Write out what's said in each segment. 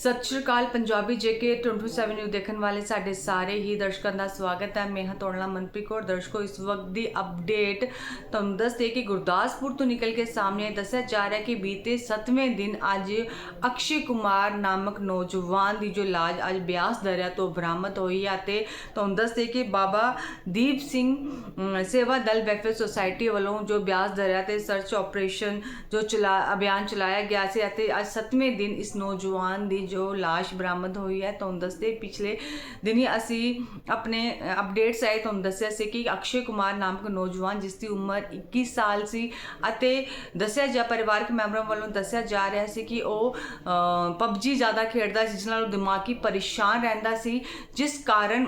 ਸਤਿ ਸ਼੍ਰੀ ਅਕਾਲ ਪੰਜਾਬੀ ਜੇਕੇ 27 ਨਿਊ ਦੇਖਣ ਵਾਲੇ ਸਾਡੇ ਸਾਰੇ ਹੀ ਦਰਸ਼ਕਾਂ ਦਾ ਸਵਾਗਤ ਹੈ। ਮੈਂ ਹਾਂ ਤੋੜਲਾ ਮਨਪ੍ਰੀਤ ਕੌਰ। ਦਰਸ਼ਕੋ, ਇਸ ਵਕਤ ਦੀ ਅਪਡੇਟ ਤੁਹਾਨੂੰ ਦੱਸਦੇ ਕਿ ਗੁਰਦਾਸਪੁਰ ਤੋਂ ਨਿਕਲ ਕੇ ਸਾਹਮਣੇ ਦੱਸਿਆ ਜਾ ਰਿਹਾ ਕਿ ਬੀਤੇ 7ਵੇਂ ਦਿਨ ਅੱਜ ਅਕਸ਼ੇ ਕੁਮਾਰ ਨਾਮਕ ਨੌਜਵਾਨ ਦੀ ਜੋ ਲਾਜ ਅੱਜ ਬਿਆਸ ਦਰਿਆ ਤੋਂ ਬਰਾਮਦ ਹੋਈ ਹੈ ਤੇ ਤੁਹਾਨੂੰ ਦੱਸਦੇ ਕਿ ਬਾਬਾ ਦੀਪ ਸਿੰਘ ਸੇਵਾ ਦਲ ਵੈਲਫੇਅਰ ਸੁਸਾਇਟੀ ਵੱਲੋਂ ਜੋ ਬਿਆਸ ਦਰਿਆ ਤੇ ਸਰਚ ਆਪਰੇਸ਼ਨ ਜੋ ਚਲਾ, ਅਭਿਆਨ ਚਲਾਇਆ ਗਿਆ ਸੀ ਅਤੇ ਅੱਜ 7ਵੇਂ ਦਿਨ ਇਸ ਨੌਜਵਾਨ ਦੀ ਜੋ লাশ ਬਰਾਮਦ ਹੋਈ ਹੈ, ਤੁਹਾਨੂੰ ਦੱਸਦੇ ਪਿਛਲੇ ਦਿਨੀ ਅਸੀਂ ਆਪਣੇ ਅਪਡੇਟਸ ਆਏ, ਤੁਹਾਨੂੰ ਦੱਸਿਆ ਸੀ ਕਿ ਅਕਸ਼ੇ ਕੁਮਾਰ ਨਾਮਕ ਨੌਜਵਾਨ ਜਿਸ ਦੀ ਉਮਰ 21 ਸਾਲ ਸੀ ਅਤੇ ਦੱਸਿਆ ਜਾ, ਪਰਿਵਾਰਕ ਮੈਂਬਰਾਂ ਵੱਲੋਂ ਦੱਸਿਆ ਜਾ ਰਿਹਾ ਸੀ ਕਿ ਉਹ ਪਬਜੀ ਜ਼ਿਆਦਾ ਖੇਡਦਾ ਜਿਸ ਨਾਲ ਦਿਮਾਗੀ ਪਰੇਸ਼ਾਨ ਰਹਿੰਦਾ ਸੀ, ਜਿਸ ਕਾਰਨ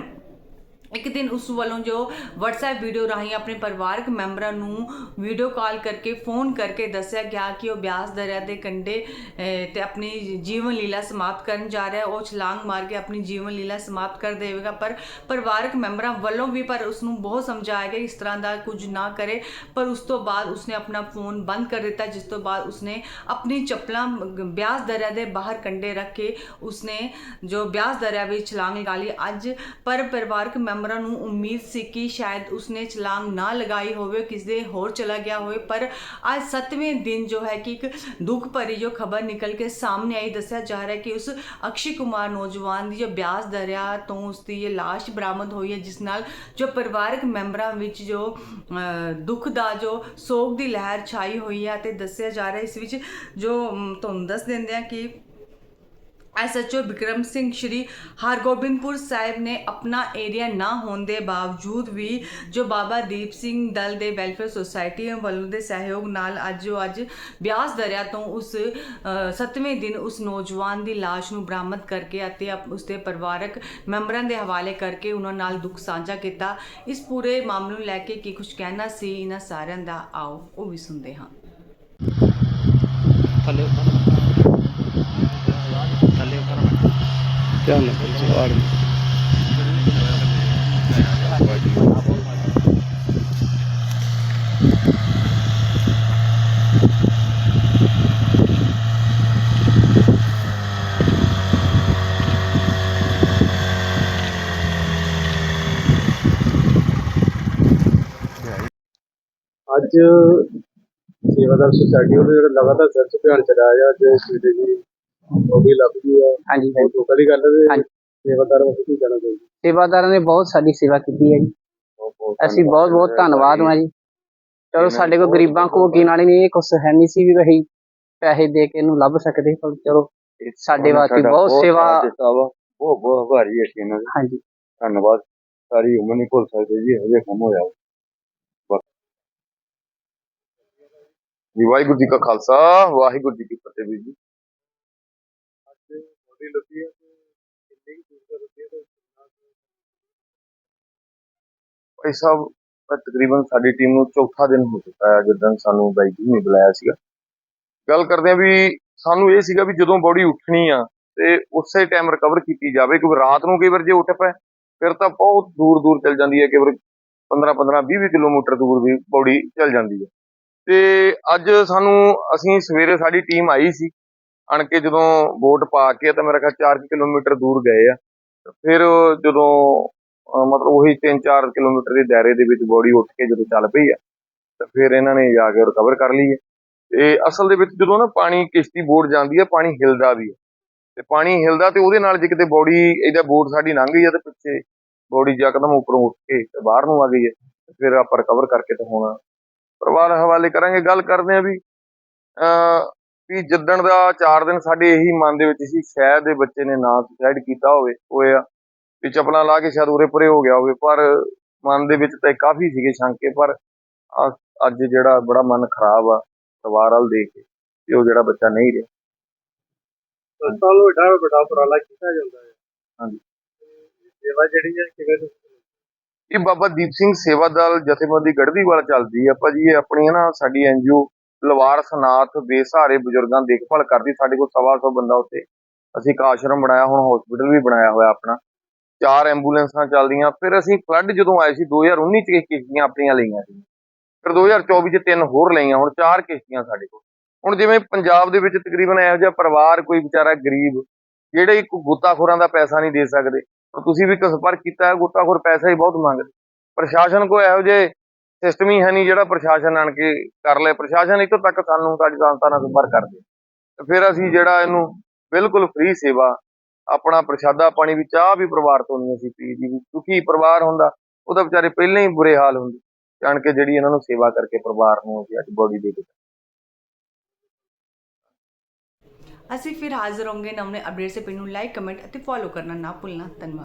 ਇੱਕ ਦਿਨ ਉਸ ਵੱਲੋਂ ਜੋ WhatsApp ਵੀਡੀਓ ਰਾਹੀਂ ਆਪਣੇ ਪਰਿਵਾਰਕ ਮੈਂਬਰਾਂ ਨੂੰ ਵੀਡੀਓ ਕਾਲ ਕਰਕੇ ਫੋਨ ਕਰਕੇ ਦੱਸਿਆ ਗਿਆ ਕਿ ਉਹ ਬਿਆਸ ਦਰਿਆ ਦੇ ਕੰਢੇ ਅਹ, ਤੇ ਆਪਣੀ ਜੀਵਨ ਲੀਲਾ ਸਮਾਪਤ ਕਰਨ ਜਾ ਰਿਹਾ। ਹੈ ਉਹ ਛਲਾਂਗ ਮਾਰ ਕੇ ਆਪਣੀ ਜੀਵਨ ਲੀਲਾ ਸਮਾਪਤ ਕਰ ਦੇਵੇਗਾ। ਪਰ ਪਰਿਵਾਰਕ ਮੈਂਬਰਾਂ ਵੱਲੋਂ ਵੀ ਪਰ ਉਸ ਨੂੰ ਬਹੁਤ ਸਮਝਾਇਆ ਗਿਆ ਇਸ ਤਰ੍ਹਾਂ ਦਾ ਕੁਝ ਨਾ ਕਰੇ। ਪਰ ਉਸ ਤੋਂ ਬਾਅਦ ਉਸਨੇ ਆਪਣਾ ਫੋਨ ਬੰਦ ਕਰ ਦਿੱਤਾ ਜਿਸ ਤੋਂ ਬਾਅਦ ਉਸਨੇ ਆਪਣੀ ਚੱਪਲਾਂ ਬਿਆਸ ਦਰਿਆ ਦੇ ਬਾਹਰ ਕੰਢੇ ਰੱਖ ਕੇ ਉਸਨੇ ਜੋ ਬਿਆਸ ਦਰਿਆ ਵਿੱਚ ਛਲਾਂਗ ਲਗਾ ਲਈ। ਅੱਜ ਪਰ ਪਰਿਵਾਰਕ ਮੈਂਬਰ ਨੂੰ ਉਮੀਦ ਸੀ ਕਿ ਸ਼ਾਇਦ ਉਸਨੇ ਛਲਾਂਗ ਨਾ ਲਗਾਈ ਹੋਵੇ ਕਿਸੇ ਹੋਰ ਚਲਾ ਗਿਆ ਹੋਵੇ ਪਰ ਅੱਜ 7ਵੇਂ ਦਿਨ ਜੋ ਹੈ ਕਿ ਇੱਕ ਦੁੱਖ ਭਰੀ ਜੋ ਖਬਰ ਨਿਕਲ ਕੇ ਸਾਹਮਣੇ ਆਈ ਦੱਸਿਆ ਜਾ ਰਿਹਾ ਹੈ ਕਿ ਉਸ ਅਕਸ਼ੇ ਕੁਮਾਰ ਨੌਜਵਾਨ ਦੀ ਜੋ ਬਿਆਸ ਦਰਿਆ ਤੋਂ ਉਸ ਦੀ ਇਹ ਲਾਸ਼ ਬਰਾਮਦ ਹੋਈ ਹੈ ਜਿਸ ਨਾਲ ਜੋ ਪਰਿਵਾਰਕ ਮੈਂਬਰਾਂ ਵਿੱਚ ਜੋ ਅਹ, ਦੁੱਖ ਦਾ ਜੋ ਸੋਗ ਦੀ ਲਹਿਰ ਛਾਈ ਹੋਈ ਹੈ ਤੇ ਦੱਸਿਆ ਜਾ ਰਿਹਾ ਇਸ ਵਿੱਚ ਜੋ ਤੁਹਾਨੂੰ ਦੱਸ ਦਿੰਦੇ ਆ ਕਿ ਐਸਐਚਓ ਵਿਕਰਮ ਸਿੰਘ ਸ਼੍ਰੀ ਹਰਗੋਬਿੰਦਪੁਰ ਸਾਹਿਬ ਨੇ ਆਪਣਾ ਏਰੀਆ ਨਾ ਹੋਣ ਦੇ ਬਾਵਜੂਦ ਵੀ ਜੋ ਬਾਬਾ ਦੀਪ ਸਿੰਘ ਦਲ ਦੇ ਵੈਲਫੇਅਰ ਸੁਸਾਇਟੀ ਵੱਲੋਂ ਦੇ ਸਹਿਯੋਗ ਨਾਲ ਅੱਜ ਉਹ ਅੱਜ ਬਿਆਸ ਦਰਿਆ ਤੋਂ ਉਸ 7ਵੇਂ ਦਿਨ ਉਸ ਨੌਜਵਾਨ ਦੀ ਲਾਸ਼ ਨੂੰ ਬਰਾਮਦ ਕਰਕੇ ਅਤੇ ਉਸ ਦੇ ਪਰਿਵਾਰਕ ਮੈਂਬਰਾਂ ਦੇ ਹਵਾਲੇ ਕਰਕੇ ਉਹਨਾਂ ਨਾਲ ਦੁੱਖ ਸਾਂਝਾ ਕੀਤਾ। ਇਸ ਪੂਰੇ ਮਾਮਲੇ ਨੂੰ ਲੈ ਕੇ ਕੀ ਕੁਝ ਕਹਿਣਾ ਸੀ, ਇਹਨਾਂ ਸਾਰਿਆਂ ਦਾ ਆਓ, ਉਹ ਵੀ ਸੁਣਦੇ ਹਾਂ। ਥੱਲੇ ਧਿਆਨ ਨਾਲ ਕਰੋ ਅੱਜ ਸੇਵਾਦਾਰ ਸੁਸਾਇਟੀ ਉਹਦੇ ਜਿਹੜਾ ਲਗਾਤਾਰ ਸਰਚ ਅਭਿਆਨ ਚਲਾਇਆ ਜਾ ਅੱਜ ਸਵੇਰੇ ਜੀ ਬੋਡੀ ਹੈ ਹਾਂਜੀ ਗੱਲ ਹੈ ਹਾਂਜੀ। ਸੇਵਾਦਾਰ ਵਾਸਤੇ ਕੀ ਕਹਿਣਾ ਚਾਹੀਦਾ ਸੇਵਾਦਾਰਾਂ ਨੇ ਬਹੁਤ ਸਾਡੀ ਸੇਵਾ ਕੀਤੀ ਹੈ ਜੀ। ਅਸੀਂ ਬਹੁਤ ਬਹੁਤ ਧੰਨਵਾਦ ਹਾਂ ਜੀ। ਚਲੋ ਸਾਡੇ ਕੋਲ ਗਰੀਬਾਂ ਕੋਲ ਕੀ ਨਾਲ ਨਹੀਂ ਇਹ ਕੁਛ ਹੈ ਨਹੀਂ ਸੀ ਵੀ ਅਸੀਂ ਪੈਸੇ ਦੇ ਕੇ ਇਹਨੂੰ ਲੱਭ ਸਕਦੇ ਪਰ ਚਲੋ ਸਾਡੇ ਵਾਸਤੇ ਬਹੁਤ ਸੇਵਾ ਬਹੁਤ ਬਹੁਤ ਆਭਾਰੀ ਹੈ ਇਹਨਾਂ ਦੇ। ਹਾਂਜੀ। ਧੰਨਵਾਦ। ਸਾਰੀ ਉਮਰ ਨਹੀਂ ਭੁੱਲ ਸਕਦੇ ਜੀ ਇਹੋ ਜਿਹਾ ਕੰਮ ਹੋਇਆ ਜੀ ਵਾਹਿਗੁਰੂ ਜੀ ਕਾ ਖਾਲਸਾ ਵਾਹਿਗੁਰੂ ਜੀ ਕੀ ਫਤਿਹ ਵੀਰ ਜੀ। ਅੱਜ ਲੱਭੀ ਹੈ ਤੇ ਕਿੰਨੀ ਕੁ ਦੂਰ ਤੱਕ ਲੱਭੀ ਹੈ ਤੇ ਕਿੰਨਾ ਕੁ ਭਾਈ ਸਾਹਿਬ ਇਹ ਤਕਰੀਬਨ ਸਾਡੀ ਟੀਮ ਨੂੰ ਚੌਥਾ ਦਿਨ ਹੋ ਚੁੱਕਾ ਹੈ ਜਦੋਂ ਸਾਨੂੰ ਬਾਈ ਜੀ ਨੇ ਬੁਲਾਇਆ ਸੀਗਾ। ਗੱਲ ਕਰਦੇ ਆ ਵੀ ਸਾਨੂੰ ਇਹ ਸੀਗਾ ਵੀ ਜਦੋਂ ਬੋਡੀ ਉੱਠਣੀ ਆ ਤੇ ਉਸੇ ਟਾਈਮ ਰਿਕਵਰ ਕੀਤੀ ਜਾਵੇ, ਕਿਉਂਕਿ ਰਾਤ ਨੂੰ ਕਈ ਵਾਰ ਜੇ ਉੱਠ ਪਏ, ਫਿਰ ਤਾਂ ਬਹੁਤ ਦੂਰ ਦੂਰ ਚਲ ਜਾਂਦੀ ਹੈ, ਕਈ ਵਾਰ 15 15 20 20 ਕਿਲੋਮੀਟਰ ਦੂਰ ਵੀ ਬੋਡੀ ਚਲ ਜਾਂਦੀ ਹੈ। ਤੇ ਅੱਜ ਸਾਨੂੰ, ਅਸੀਂ ਸਵੇਰੇ ਸਾਡੀ ਟੀਮ ਆਈ ਸੀ ਆਣ ਕੇ ਜਦੋਂ ਵੋਟ ਪਾ ਕੇ ਤਾਂ ਮੇਰਾ ਖਿਆਲ 4 ਕਿਲੋਮੀਟਰ ਦੂਰ ਗਏ ਆ। ਫਿਰ ਜਦੋਂ ਮਤਲਬ ਉਹੀ 3-4 ਕਿਲੋਮੀਟਰ ਦੇ ਦਾਇਰੇ ਦੇ ਵਿੱਚ ਬੋਡੀ ਉੱਠ ਕੇ ਜਦੋਂ ਚੱਲ ਪਈ ਆ, ਤਾਂ ਫਿਰ ਇਹਨਾਂ ਨੇ ਜਾ ਕੇ ਰਿਕਵਰ ਕਰ ਲਈ ਹੈ ਤੇ ਅਸਲ ਦੇ ਵਿੱਚ ਜਦੋਂ ਨਾ ਪਾਣੀ ਕਿਸ਼ਤੀ ਬੋਟ ਜਾਂਦੀ ਹੈ ਪਾਣੀ ਹਿਲਦਾ ਵੀ ਹੈ ਤੇ ਪਾਣੀ ਹਿਲਦਾ ਤੇ ਉਹਦੇ ਨਾਲ ਜੇ ਕਿਤੇ ਬੋਡੀ ਇਹਦਾ ਬੋਟ ਸਾਡੀ ਲੰਘ ਗਈ ਆ ਤੇ ਪਿੱਛੇ ਬੋਡੀ ਯਕਦਮ ਉੱਪਰੋਂ ਉੱਠ ਕੇ ਬਾਹਰ ਨੂੰ ਆ ਗਈ ਹੈ ਫਿਰ ਆਪਾਂ ਰਿਕਵਰ ਕਰਕੇ ਤਾਂ ਹੁਣ ਪਰਿਵਾਰ ਹਵਾਲੇ ਕਰਾਂਗੇ, ਗੱਲ ਕਰਦੇ ਆ ਵੀ ਵੀ ਜਿੱਦਣ ਦਾ 4 ਦਿਨ ਸਾਡੇ ਇਹੀ ਮਨ ਦੇ ਵਿੱਚ ਸੀ ਸ਼ਾਇਦ ਇਹ ਬੱਚੇ ਨੇ ਨਾ ਸੁਸਾਈਡ ਕੀਤਾ ਹੋਵੇ ਹੋਇਆ ਵੀ ਚਪਲਾਂ ਲਾ ਕੇ ਸ਼ਾਇਦ ਉਰੇ ਪਰੇ ਹੋ ਗਿਆ ਹੋਵੇ ਪਰ ਮਨ ਦੇ ਵਿੱਚ ਤਾਂ ਕਾਫੀ ਸੀਗੇ ਸ਼ੰਕੇ ਪਰ ਅੱਜ ਜਿਹੜਾ ਬੜਾ ਮਨ ਖਰਾਬ ਆ ਪਰਿਵਾਰ ਵੱਲ ਦੇਖ ਕੇ ਕਿ ਉਹ ਜਿਹੜਾ ਬੱਚਾ ਨਹੀਂ ਰਿਹਾ। ਨੂੰ ਵੱਡਾ ਵੱਡਾ ਉਪਰਾਲਾ ਕੀਤਾ ਜਾਂਦਾ ਹੈ। ਹਾਂਜੀ। ਸੇਵਾ ਜਿਹੜੀ ਹੈ ਕਿਵੇਂ ਇਹ ਬਾਬਾ ਦੀਪ ਸਿੰਘ ਸੇਵਾ ਦਲ ਜਥੇਬੰਦੀ ਗੜ੍ਹਦੀਵਾਲ ਚੱਲਦੀ ਆ ਭਾਜੀ ਇਹ ਆਪਣੀ ਹੈ ਨਾ ਸਾਡੀ ਐਨਜੀਓ ਲਵਾਰਸ ਨਾਥ ਬੇਸਹਾਰੇ ਬਜ਼ੁਰਗਾਂ ਦੇਖਭਾਲ ਕਰਦੀ, ਸਾਡੇ ਕੋਲ ਸਵਾ ਸੌ ਬੰਦਾ ਉੱਤੇ ਅਸੀਂ ਇੱਕ ਆਸ਼ਰਮ ਬਣਾਇਆ, ਹੁਣ ਹਸਪੀਟਲ ਵੀ ਬਣਾਇਆ ਹੋਇਆ ਆਪਣਾ। ਚਾਰ ਐਂਬੂਲੈਂਸਾਂ ਚੱਲਦੀਆਂ, ਫਿਰ ਅਸੀਂ ਫਲੱਡ ਜਦੋਂ ਆਏ ਸੀ 2019 ਚ ਇਹ ਕਿਸ਼ਤੀਆਂ ਆਪਣੀਆਂ ਲਈਆਂ ਸੀ। ਫਿਰ 2024 ਚ ਤਿੰਨ ਹੋਰ ਲਈਆਂ, ਹੁਣ ਚਾਰ ਕਿਸ਼ਤੀਆਂ ਸਾਡੇ ਕੋਲ। ਹੁਣ ਜਿਵੇਂ ਪੰਜਾਬ ਦੇ ਵਿੱਚ ਤਕਰੀਬਨ ਇਹੋ ਜਿਹਾ ਪਰਿਵਾਰ, ਕੋਈ ਵਿਚਾਰਾ ਗਰੀਬ, ਜਿਹੜੇ ਇੱਕ ਗੁੱਤਾਖੋਰਾਂ ਦਾ ਪੈਸਾ ਨਹੀਂ ਦੇ ਸਕਦੇ ਤੁਸੀਂ ਵੀ ਇੱਕ ਸੰਪਰਕ ਕੀਤਾ ਹੈ ਗੁੱਤਾਖੋਰ ਪੈਸਾ ਹੀ ਬਹੁਤ ਮੰਗਦੇ। ਪ੍ਰਸ਼ਾਸਨ ਕੋ ਇਹੋ ਜਿਹੇ ਸਿਸਟਮ ਹੀ ਹੈ ਨਹੀਂ ਜਿਹੜਾ ਪ੍ਰਸ਼ਾਸਨ ਆਣ ਕੇ ਕਰ ਲੈ ਪ੍ਰਸ਼ਾਸਨ ਇੱਥੋਂ ਤੱਕ ਸਾਨੂੰ ਸਾਡੀ ਸੰਸਥਾ ਨਾਲ ਸੰਪਰਕ ਕਰਦੇ ਤੇ ਫਿਰ ਅਸੀਂ ਜਿਹੜਾ ਇਹਨੂੰ ਬਿਲਕੁਲ ਫ੍ਰੀ ਸੇਵਾ, ਆਪਣਾ ਪ੍ਰਸ਼ਾਦਾ ਪਾਣੀ ਵੀ ਚਾਹ ਵੀ ਪਰਿਵਾਰ ਤੋਂ ਨਹੀਂ ਅਸੀਂ ਪੀ ਦੀ ਦੁਖੀ ਪਰਿਵਾਰ ਹੁੰਦਾ ਉਹਦਾ ਵਿਚਾਰੇ ਪਹਿਲਾਂ ਹੀ ਬੁਰੇ ਹਾਲ ਹੁੰਦੇ। ਜਾਣ ਕੇ ਜਿਹੜੀ ਇਹਨਾਂ ਨੂੰ ਸੇਵਾ ਕਰਕੇ ਪਰਿਵਾਰ ਨੂੰ ਅਸੀਂ ਅੱਜ ਬੋਡੀ ਦੇ ਕੇ ਅਸੀਂ ਫਿਰ ਹਾਜ਼ਰ ਹੋਵਾਂਗੇ ਨਵੇਂ ਅਪਡੇਟ ਸੇ ਪੇਜ ਨੂੰ ਲਾਈਕ ਕਮੈਂਟ ਅਤੇ ਫੋਲੋ ਕਰਨਾ ਨਾ ਭੁੱਲਣਾ। ਧੰਨਵਾਦ।